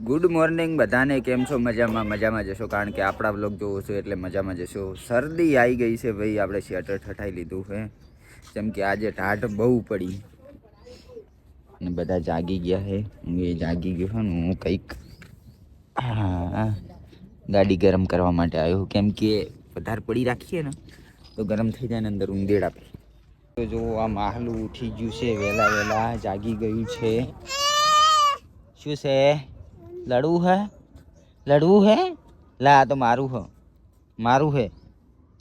Good morning બધાને, કેમ છો? મજામાં મજામાં જશો? કારણ કે આપણા બ્લોગ જોવો છો એટલે મજામાં જશો. શરદી આવી ગઈ છે ભાઈ, આપણે સ્વેટર ઠઠાઈ લીધું છે. જેમ કે આજે ટાઢ બહુ પડી. અને બધા જાગી ગયા છે. હું એ જાગી ગયો ને હું કંઈક ગાડી ગરમ કરવા માટે આવ્યો. કેમ કે વધારે પડી રાખીએ ને, તો ગરમ થઈ જાય ને અંદર ઊંધેડ આપે. તો જો આ માહલું ઉઠી ગયું છે, વહેલા વહેલા જાગી ગયું છે. શું છે? લડવું હે લડવું હે લા આ તો મારું હ મારું હે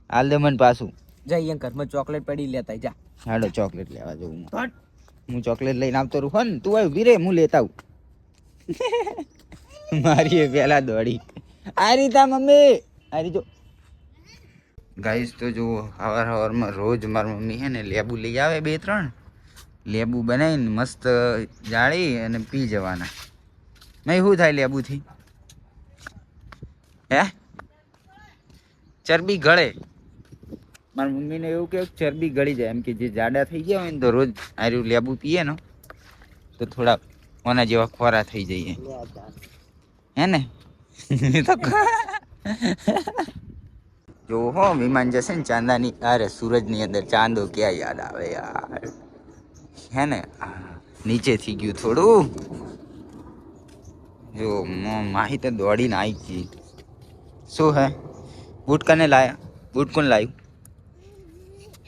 હાલ દે મને પાછું જઈએ ઘરમાં ચોકલેટ પડી લેતા જા હાડો ચોકલેટ લેવા જવું હું. હું ચોકલેટ લઈને આવતો રહું હન તું આવી વીરે હું લેતા આવું મારી એ પહેલા દોડી આ રીતા મમ્મી આ રીતો ગાઈસ તો જો હવાર હવારમાં રોજ મારી મમ્મી હે ને લેબુ લઈ આવે બે ત્રણ। લેબુ બનાવીને મસ્ત જાળી અને પી જવાના. નહીં શું થાય લેબુથી હે? ચરબી ગળે. મારી મમ્મીને એવું કે ચરબી ગળી જાય. એમ કે જે જાડા થઈ ગયા હોય ને, તો રોજ આર્યું લેબુ પીએ ને, તો થોડા ઓના જેવા ખોરા થઈ જઈએ. હે ને? જો હો, વિમાન જશે ને ચાંદાની, અરે સૂરજની અંદર ચાંદો ક્યાં યાદ આવે યાર? હે ને? નીચે થઈ ગયું થોડું. જો મ- માહી તો દોડીને આવી ગઈ શું હે બૂટ કને લાયા બૂટ કોણ લાવ્યું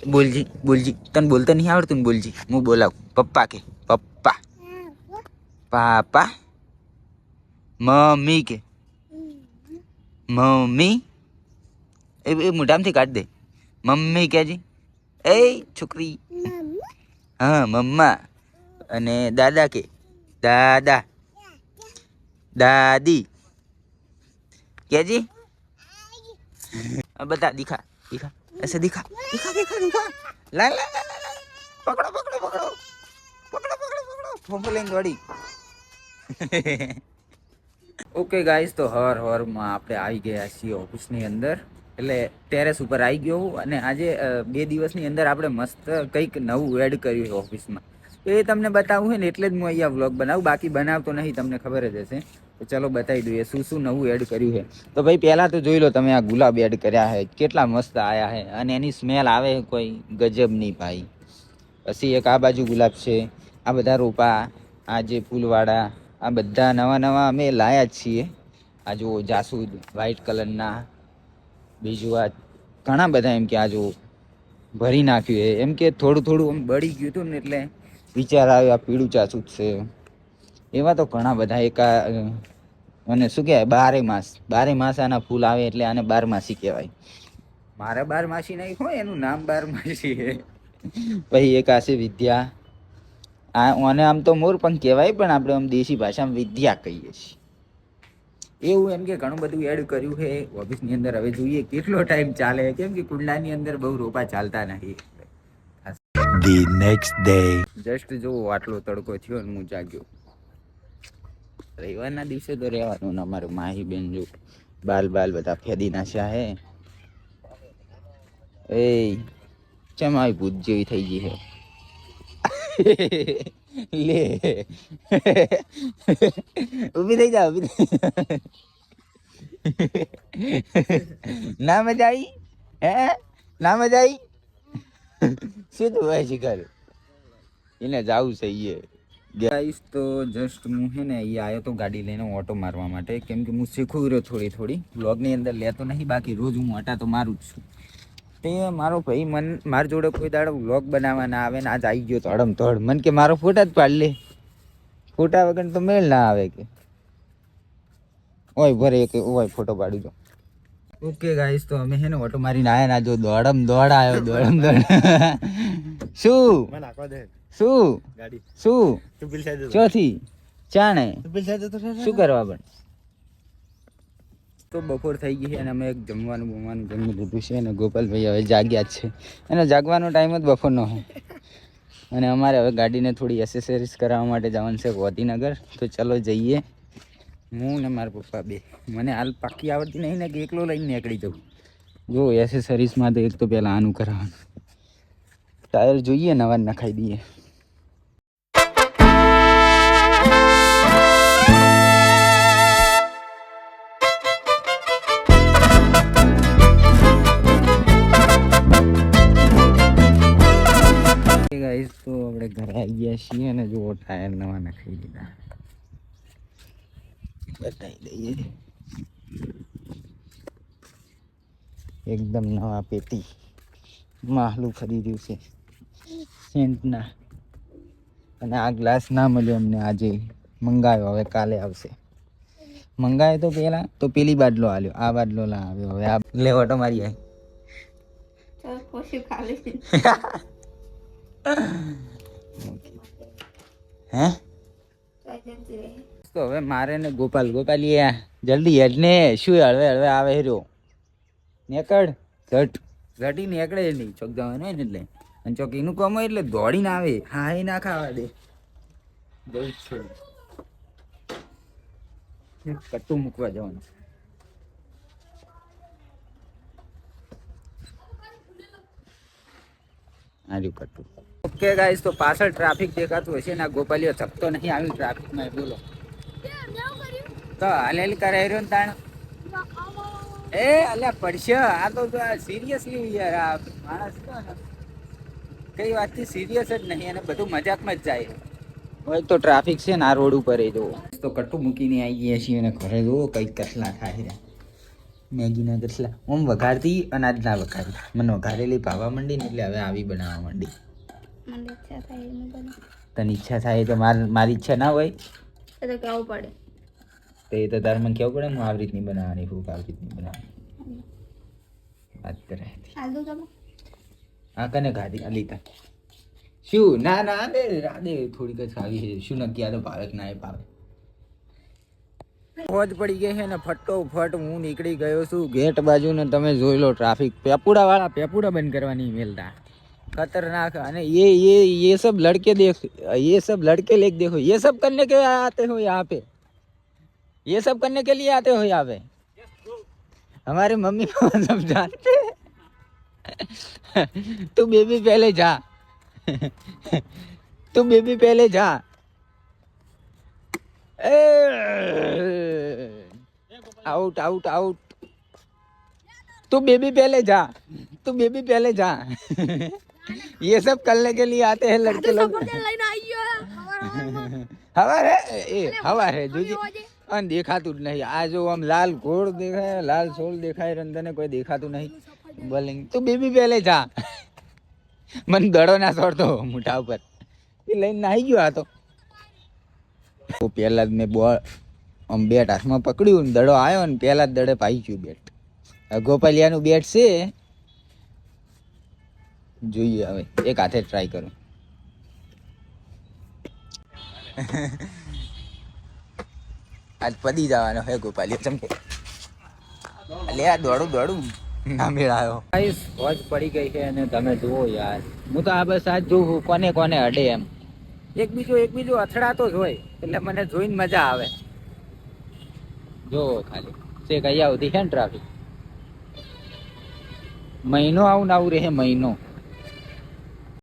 બોલજી બોલજી તને બોલતા નહીં આવડતું ને બોલજી હું બોલાવું પપ્પા કે પપ્પા પાપા મમ્મી કે મમ્મી એ એ મોઢામાંથી કાઢ દે મમ્મી કહેજી એ છોકરી હા મમ્મા અને દાદા કે દાદા દાદી કેજી अब बता दिखा दिखा ऐसे दिखा दिखा दिखा दिखा ला ला ला ला ला पकड़ो पकड़ो पकड़ो पकड़ो पकड़ो पकड़ो ફોફલેન દોડી ઓકે ગાઈસ તો હર હરમાં આપણે આવી ગયા છીએ ઓફિસની અંદર એટલે ટેરેસ ઉપર આવી ગયો હું અને આજે અ, બે દિવસની અંદર આપણે મસ્ત કંઈક નવું એડ કર્યું છે ઓફિસમાં એ તમને બતાવવું હોય ને એટલે જ હું અહીંયા વ્લોગ બનાવું. બાકી બનાવતો નહીં, તમને ખબર જ હશે. તો ચલો બતાવી દઈએ, શું શું નવું એડ કર્યું છે તો ભાઈ, પહેલાં તો જોઈ લો તમે આ ગુલાબ એડ કર્યા છે કેટલા મસ્ત આવ્યા છે અને એની સ્મેલ આવે કોઈ કોઈ ગજબની ભાઈ. પછી એક આ બાજુ ગુલાબ છે, આ બધા રોપા, આ જે ફૂલવાળા, આ બધા નવા નવા અમે લાયા છીએ. આ જુઓ જાસૂદ વ્હાઈટ કલરના બીજું આ ઘણા બધા એમ કે આ જુઓ ભરી નાખ્યું એમ કે થોડું થોડું આમ બળી ગયું હતું ને એટલે વિચાર આવ્યો આ પીળું જાસૂદ છે એવા તો ઘણા બધા એક અને શું કહેવાય બારે માસ બારે માસ આના ફૂલ આવે એટલે આને બારમાસી કહેવાય. મારે બારમાસી નહીં હોય એનું નામ બારમાસી છે. પછી એક આશે વિદ્યા. આ ઓને આમ તો મોર પણ કહેવાય પણ આપણે આમ દેશી ભાષામાં વિદ્યા કહીએ છીએ. એવું એમ કે ઘણું બધું એડ કર્યું છે. ઓફિસની અંદર હવે જોઈએ કેટલો ટાઈમ ચાલે. કેમ કે કુંડાની અંદર બહુ રોપા ચાલતા નથી The નેક્સ્ટ ડે જસ્ટ જો આટલો તડકો થયો ને હું જાગ્યો. રવિવારના દિવસે તો રહેવાનું ને અમારું માહી બેન જો બાલ બાલ બધા ફેદી નાખ્યા હે. એ ચમ આવી ભૂત જેવી થઈ ગઈ હે. લે. ઊભી થઈ જા, ઊભી ના મજા આવી હે? ના મજા આવી શું તું હોય શિખર એને જવું છે એ. ગાઈસ તો જસ્ટ હું હે ને અહીંયા આવ્યો તો ગાડી લઈને ઓટો મારવા માટે. કેમ કે હું શીખું રહ્યો થોડી થોડી. બ્લોગની અંદર લેતો નહીં, બાકી રોજ હું અટા તો મારું જ છું. તે મારો ભાઈ મન, મારી જોડે કોઈ દાડો વ્લોગ બનાવવા ના આવે ને આજ આવી ગયો તો અડમ તોડ મન કે મારો ફોટા જ પાડ લે. ફોટા વગર તો મેળ ના આવે કે. ઓય ભરે કે ઓય ફોટો પાડી દો. ઓકે ગાઈસ તો અમે હે ને ઓટો મારીને આયા ના જો દોડમ દોડ આવ્યો દોડમ દોડ. શું? મને આખવા દે. શું? ગાડી. શું? તું બિલ સાઈડ ચોથી? ચાણે તું બિલ સાઈડ તો શું કરવા પણ? તો બપોર થઈ ગઈ છે અને અમે એક જમવાનું બમવાનું જમી લીધું છે અને ગોપાલભાઈ હવે જાગ્યા જ છે. અને જાગવાનો ટાઈમ જ બપોરનો હોય અને અમારે હવે ગાડીને થોડી એસેસરીઝ કરાવવા માટે જવાનું છે ગોધીનગર તો ચલો જઈએ. હું ને મારા પપ્પા બે. મને હાલ પાકી આવડતી નહીં ને કે એકલો લઈને નીકળી જવું જો એસેસરીઝમાં તો એક તો પહેલાં આનું કરાવવાનું. ટાયર જોઈએ નવા નખાઈ દઈએ. તો આપણે ઘરે આવી ગયા છીએ અને જુઓ ટાયર નવા નખાઈ દીધા બતાવી દઈએ એકદમ નવા પેટી. માહલું ખરીદ્યું છે. સેન્ટના. અને આ ગ્લાસ ના મળ્યો અમને આજે. મંગાવ્યો હવે કાલે આવશે. મંગાવ્યો તો પેલા તો પેલી બાટલો આલ્યો. આ બાટલો ના આવ્યો. હવે આ લે ઓટો મારી આવી હે? તો હવે મારે ને ગોપાલ, ગોપાલી જલ્દી હેડ ને શું હળવે હળવે આવે હેરો નેકડ ઝટ. ઝટી નીકળે નહીં ચોક જવાનું હોય ને એટલે. અને ચોક એનું કામ હોય એટલે દોડીને આવે. હા એ ના ખાવા દે. જવું છે કટ્ટું મૂકવા જવાનું. આર્યું કટ્ટું. ઓકે ગાઈસ તો પાછળ ટ્રાફિક દેખાતું હશે ને ગોપાલીઓ થકતો નહીં. આવ્યું ટ્રાફિકમાં બોલો. તો હલેલ કરાઈ રહ્યો ને તાણ. એ અલ્યા પડશે આ તો સિરિયસલી યાર આ માણસ કઈ વાતથી સિરિયસ જ નહીં અને બધું મજાકમાં જ જાય. હોય તો ટ્રાફિક છે ને આ રોડ ઉપર એ જુઓ. તો કટ્ટું મૂકીને આવી ગયા છીએ અને ઘરે જુઓ કંઈક કસલા ખાઈ રહ્યા. મેગીના કસલા ઓમ વઘારતી અનાજ ના વઘારી. મને વઘારેલી ભાવા માંડી ને એટલે હવે આવી બનાવવા માંડી. તને ઈચ્છા થાય તો માર મારી ઈચ્છા ના હોય? એ તો કેવું પડે? તે તો તારે મને કેવું પડે? હું આવી રીતની બનાવવાની ફૂક આવી રીતની બનાવવાની. વાત કરે. આલુ તમે આ કને ખાધી? આ લીધા. શું? ના ના દે રાદે થોડીક જ ખાવી છે. શું નક્કી? આ તો ભાવે કે ના એ ભાવે ફોજ પડી ગઈ છે ને ફટો ફટ હું નીકળી ગયો છું. ગેટ બાજુ ને તમે જોઈ લો ટ્રાફિક. પેપુડા વાળા પેપુડા બંધ કરવાની મેલતા खतरनाक। અને ये ये ये सब लड़के देख, ये सब लड़के लेख देखो, ये सब करने के आते हो यहाँ पे? ये सब करने के लिए आते हो यहाँ पे? हमारे मम्मी पापा सब जानते हैं। तू बेबी पहले जा। तू बेबी पहले जा। आउट आउट आउट तू बेबी पहले जा। तू बेबी पहले जा। ये सब करने के लिए आते हैं लड़के लोग લઈને આવી ગયો हवा है ए हवा है જોજે અન દેખાતું જ નહીં આ જો આમ લાલ ઘોડ દેખાય લાલ સોલ દેખાય રંધને કોઈ દેખાતું નહીં બોલિંગ તું બેબી પહેલે જા મને દડો ના છોડતો મોઢા ઉપર એ લઈને નાહી ગયો આ તો તો પહેલા જ મેં બોલ આમ બેટ હાથમાં પકડ્યું ને દડો આવ્યો ને પહેલા જ દડે પાઈ ગયું બેટ હવે ગોપાલિયાનું બેટ છે જોઈએ હવે, એક હાથે ટ્રાય કરું. આજ પડી જવાનો હે ગોપાલી ચમકે લે આ દોડું દોડું. ના મેળાયો. ગાઈસ વોચ પડી ગઈ છે અને તમે જુઓ યાર. હું તો આ બસ આજ જોઉં કોને કોને અડે એમ. એક બીજો એક બીજો અથડાતો જ હોય, એટલે મને જોઈને મજા આવે. જો ખાલી છે કયા સુધી છે ને ટ્રાફિક મહિનો આવું ને આવું રહે મહિનો.